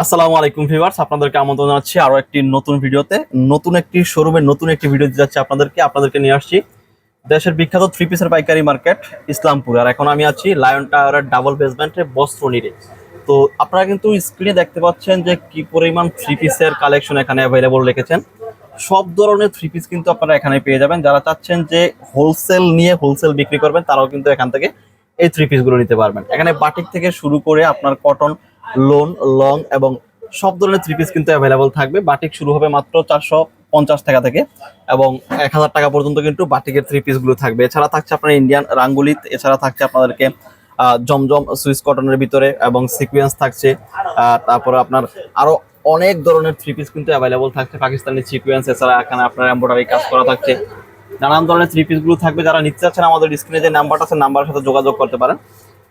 আসসালামু আলাইকুম ভিউয়ার্স, আপনাদেরকে আমন্ত্রণ জানাচ্ছি আরও একটি নতুন ভিডিওতে। নতুন একটি শোরুমের নতুন একটি ভিডিও দিতে যাচ্ছি আপনাদেরকে আপনাদেরকে নিয়ে আসছি। দেশের বিখ্যাত থ্রি পিসের পাইকারি মার্কেট ইসলামপুর। আর এখন আমি আছি লায়ন টাওয়ারের ডাবল বেসমেন্টের বস্ত্রনীরে তো আপনারা কিন্তু স্ক্রিনে দেখতে পাচ্ছেন যে কি পরিমাণ থ্রি পিসের কালেকশন এখানে অ্যাভেলেবল রেখেছেন। সব ধরনের থ্রি পিস কিন্তু আপনারা এখানে পেয়ে যাবেন। যারা চাচ্ছেন যে হোলসেল নিয়ে হোলসেল বিক্রি করবেন, তারাও কিন্তু এখান থেকে এই থ্রি পিসগুলো নিতে পারবেন। এখানে বাটিক থেকে শুরু করে আপনার কটন লোন, লং এবং সব ধরনের থ্রি পিস কিন্তু অ্যাভেলেবল থাকবে। বাটিক শুরু হবে মাত্র চারশো পঞ্চাশ টাকা থেকে এবং এক হাজার টাকা পর্যন্ত কিন্তু বাটিকের থ্রি পিসগুলো থাকবে। এছাড়া থাকছে আপনার ইন্ডিয়ান রাঙ্গুলিত এছাড়া থাকছে আপনাদেরকে জমজম সুইস কটনের ভিতরে এবং সিকুয়েন্স থাকছে। তারপরে আপনার আরও অনেক ধরনের থ্রি পিস কিন্তু অ্যাভেলেবল থাকছে। পাকিস্তানি সিকুয়েন্স এছাড়া এখানে আপনার এম্ব্রয়ডারি কাজ করা থাকছে। নানান ধরনের থ্রি পিসগুলো থাকবে। যারা নিতে চাচ্ছেন, আমাদের স্ক্রিনে যে নাম্বারটা আছে নাম্বারের সাথে যোগাযোগ করতে পারেন।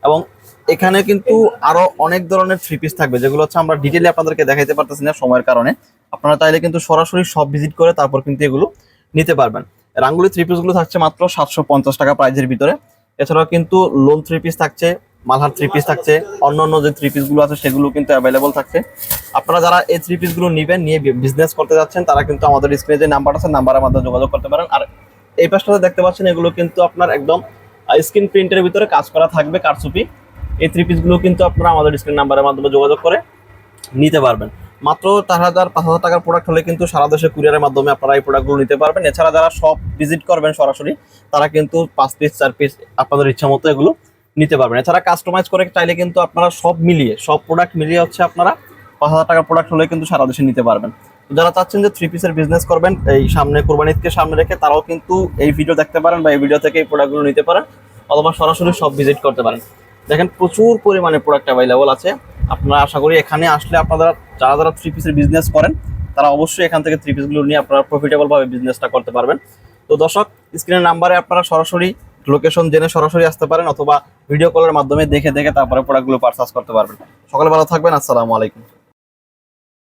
এবং এখানে কিন্তু আরও অনেক ধরনের থ্রি পিস থাকবে, যেগুলো হচ্ছে আমরা ডিটেইলে আপনাদেরকে দেখাইতে পারতেছি না সময়ের কারণে। আপনারা চাইলে কিন্তু সরাসরি সব ভিজিট করে তারপর কিন্তু এগুলো নিতে পারবেন। রাঙ্গুলি থ্রি পিসগুলো থাকছে মাত্র সাতশো পঞ্চাশ টাকা প্রাইজের ভিতরে। এছাড়াও কিন্তু লোন থ্রি পিস থাকছে, মালহার থ্রি পিস থাকছে অন্য অন্য যে থ্রি পিসগুলো আছে সেগুলো কিন্তু অ্যাভেলেবল থাকছে। আপনারা যারা এই থ্রি পিসগুলো নেবেন, নিয়ে বিজনেস করতে যাচ্ছেন, তারা কিন্তু আমাদের স্ক্রিনে যে নাম্বার আছে নাম্বারের মাধ্যমে যোগাযোগ করতে পারেন। আর এই পাশটাতে দেখতে পাচ্ছেন, এগুলো কিন্তু আপনার একদম স্ক্রিন প্রিন্টের ভিতরে কাজ করা থাকবে, কারচুপি। এই থ্রি পিসগুলো কিন্তু আপনারা আমাদের স্ক্রিন নাম্বারের মাধ্যমে যোগাযোগ করে নিতে পারবেন। মাত্র চার হাজার পাঁচ হাজার টাকার প্রোডাক্ট হলে কিন্তু সারা দেশে কুরিয়ারের মাধ্যমে আপনারা এই প্রোডাক্টগুলো নিতে পারবেন। এছাড়া যারা সব ভিজিট করবেন সরাসরি, তারা কিন্তু পাঁচ পিস চার পিস আপনাদের ইচ্ছা মতো এগুলো নিতে পারবেন। এছাড়া কাস্টমাইজ করে চাইলে কিন্তু আপনারা সব মিলিয়ে, সব প্রোডাক্ট মিলিয়ে হচ্ছে আপনারা পাঁচ হাজার টাকার প্রোডাক্ট হলে কিন্তু সারা দেশে নিতে পারবেন। যারা চাচ্ছেন যে থ্রি পিসের বিজনেস করবেন, এই সামনে কোরবানি ঈদকে সামনে রেখে তারাও কিন্তু এই ভিডিও দেখতে পারেন বা এই ভিডিও থেকে এই প্রোডাক্টগুলো নিতে পারেন অথবা সরাসরি সব ভিজিট করতে পারেন। দেখেন প্রচুর পরিমাণে প্রোডাক্ট অ্যাভেলেবল আছে। আপনারা আশা করি এখানে আসলে আপনারা যারা যারা থ্রি পিসের বিজনেস করেন, তারা অবশ্যই এখান থেকে থ্রি পিসগুলো নিয়ে আপনারা প্রফিটেবলভাবে বিজনেসটা করতে পারবেন। তো দর্শক স্ক্রিনের নাম্বারে আপনারা সরাসরি লোকেশন জেনে সরাসরি আসতে পারেন অথবা ভিডিও কলের মাধ্যমে দেখে দেখে তারপরে প্রোডাক্টগুলো পারচেস করতে পারবেন। সকালে ভালো থাকবেন, আসসালামু আলাইকুম।